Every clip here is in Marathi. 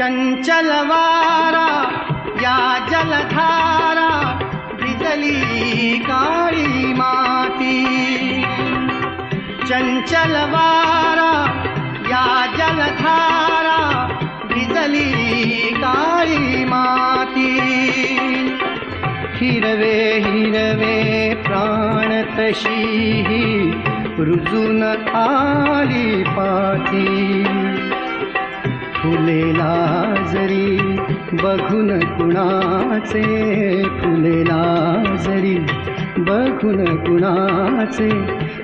चञ्चलवारा या जलधारा ब्रिजली काली माती चञ्चलवारा या जलधारा ब्रिजली काली माती हिरवे हिरवे प्राणतशी रुजुन आली पाती। फुलेला जरी बघून कुणाचे फुलेला जरी बघून कुणाचे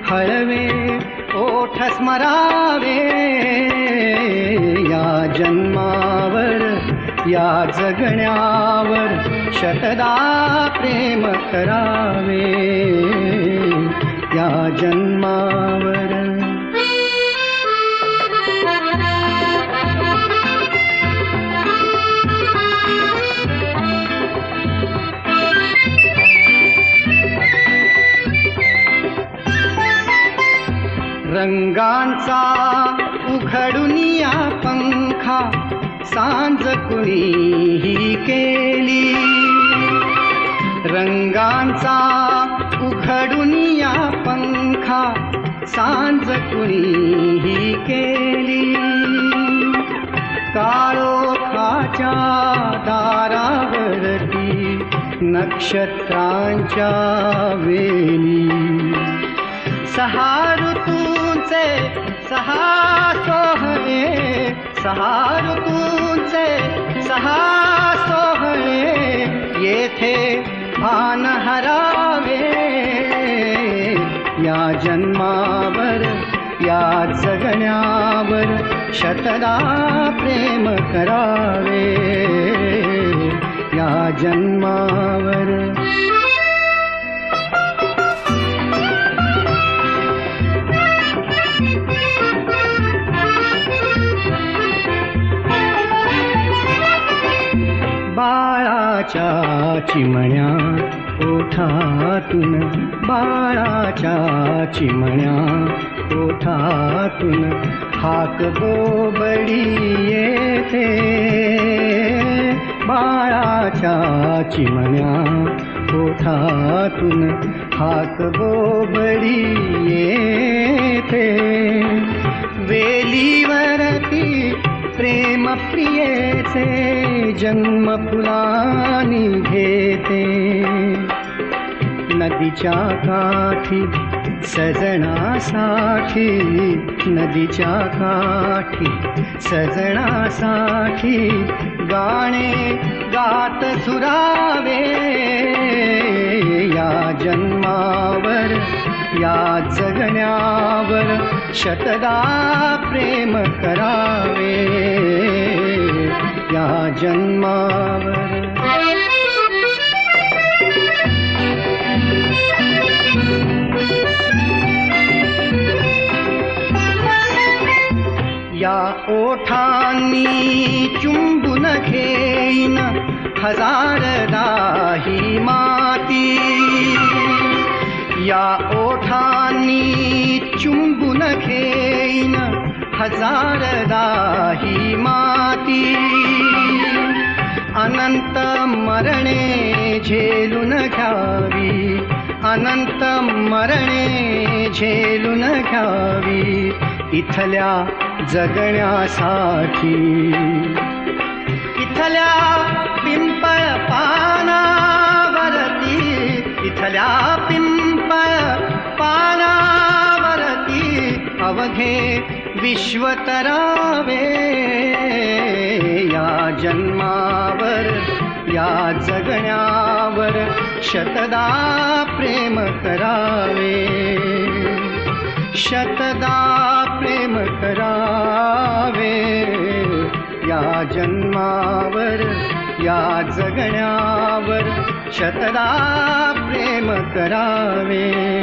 हळवे ओठ स्मरावे. या जन्मावर या जगण्यावर शतदा प्रेम करावे. या जन्मावर रंगांचा उघडुनिया पंखा सांज कुणीही केली. रंगांचा उघडुनिया पंखा सांज कुणीही केली. काळोखाच्या दारावरती नक्षत्रांच्या वेली. सहा सहा सोहळे सहा ऋतूंचे सहा सोहळे येथे भान हरावे. या जन्मावर या जगण्यावर शतदा प्रेम करावे. या जन्मा बाळाच्या चिमण्या ओठातून बाळाच्या चिमण्या ओठातून हाक गोबडी येते. बाळाच्या चिमण्या ओठातून हाक गोबडी येते. वेलीवरती प्रेम प्रियेचे जन्म फुलानी घेते। नदीच्या काठी सजणासाठी नदीच्या काठी सजणासाठी गाणे गात सुरावे। या जन्मावर या जगण्यावर शतदा प्रेम करावे। या जन्मावर। या ओठांनी चुंबून घेईन हजारदाही माती। या ओठांनी चुंबून घेईन हजारदाही माती. अनंत मरणे झेलून घ्यावी. अनंत मरणे झेलून घ्यावी. इथल्या जगण्यासाठी. इथल्या पिंपळ पानावरती इथल्या विश्वतरावे। या जन्मावर या जगण्यावर शतदा प्रेम करावे। शतदा प्रेम करावे। या जन्मावर या जगण्यावर शतदा प्रेम करावे